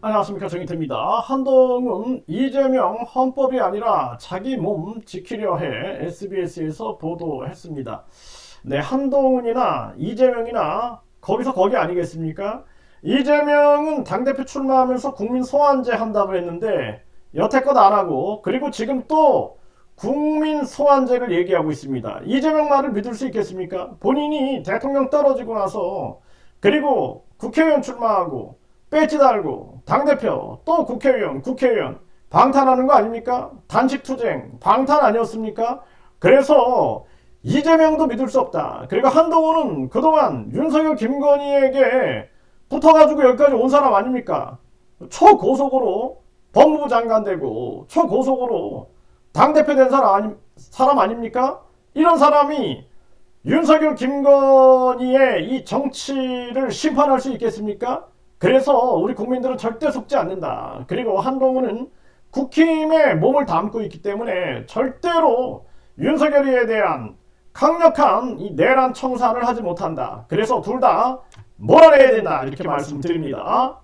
안녕하십니까 정희태입니다. 한동훈 이재명 헌법이 아니라 자기 몸 지키려 해 SBS에서 보도했습니다. 네, 한동훈이나 이재명이나 거기서 거기 아니겠습니까? 이재명은 당대표 출마하면서 국민 소환제 한다고 했는데 여태껏 안 하고 그리고 지금 또 국민 소환제를 얘기하고 있습니다. 이재명 말을 믿을 수 있겠습니까? 본인이 대통령 떨어지고 나서 그리고 국회의원 출마하고 배지 달고 당대표 또 국회의원 국회의원 방탄하는 거 아닙니까? 단식투쟁 방탄 아니었습니까? 그래서 이재명도 믿을 수 없다. 그리고 한동훈은 그동안 윤석열 김건희에게 붙어가지고 여기까지 온 사람 아닙니까? 초고속으로 법무부 장관 되고 초고속으로 당대표 된 사람, 아니, 사람 아닙니까? 이런 사람이 윤석열 김건희의 이 정치를 심판할 수 있겠습니까? 그래서 우리 국민들은 절대 속지 않는다. 그리고 한동훈은 국힘에 몸을 담고 있기 때문에 절대로 윤석열이에 대한 강력한 이 내란 청산을 하지 못한다. 그래서 둘 다 몰아내야 된다. 이렇게 말씀드립니다.